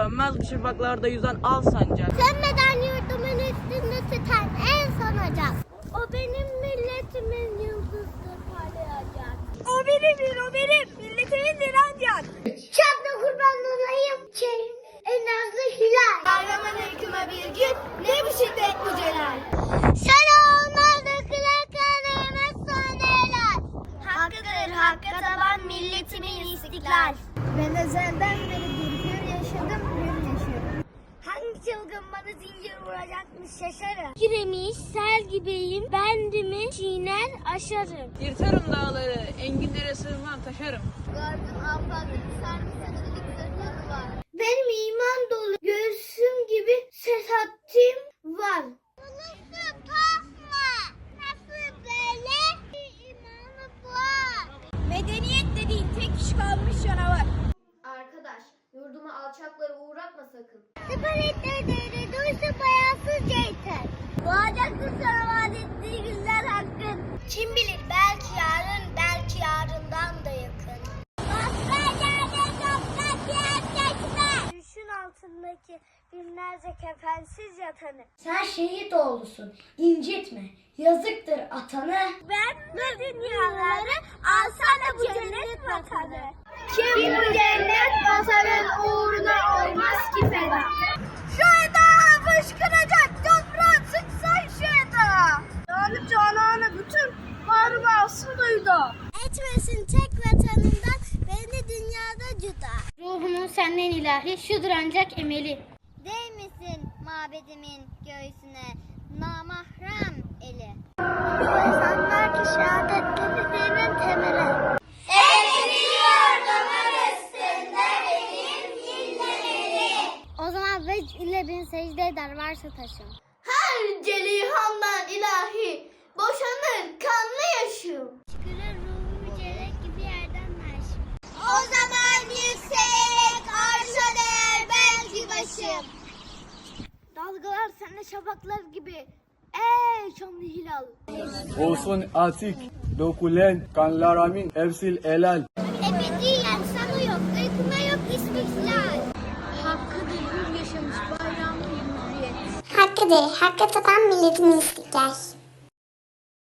Sönmez bu şafaklarda yüzen al sancak. Sönmeden yurdumun üstünde tüten en son ocak. O benim milletimin yıldızdır parlayacak. O benimdir, o benim. Milletimindir ancak. Çatla kurban olayım çelim en nazlı hilal. Kahraman hüküme bir gün ne bu şiddet bu celal. Sen olmazdı kılar kanımız son helal. Hakkıdır hakka taban milletimin istiklal. Ben ezelden beridir hür yaşadım, hür yaşıyorum. Çılgın bana zincir vuracakmış şaşarım. Kiremiş sel gibiyim bendimi çiğner aşarım. Yırtarım dağları, enginlere sığmam taşarım. Gardın afaklı sarkısının yurduma alçakları uğratma sakın. Siparetleri duysa bayağısızca yeter. Doğacaktır sana vaat ettiği günler hakkın. Kim bilir belki yarın belki yarından da yakın. Düşün altındaki binlerce kefensiz yatanı. Sen şehit oğlusun, incitme. Yazıktır atanı. Ben bu dünyaları alsana bu cennet vatanı. Kim bu cennet duydu. Etmesin tek vatanından beni dünyada cuda. Ruhumun senden ilahi, şudur ancak emeli. Değmesin mabedimin göğsüne namahrem eli. İnsanlar ki şehadetlerinin temeli. O zaman vec ile bin secde eder varsa taşım. Her celihandan ilahi boşanır kanlı Dalgalar sende şafaklar gibi. Ey şanlı hilal. Olsun atik, dokulen, kanlaramin, evsil elal. Ebediyen sana yok, uykuna yok istiklal. Hakkıdır hür yaşamış bayramlı hürriyet. Hakkıdır, hakka tapan milletin istiklal.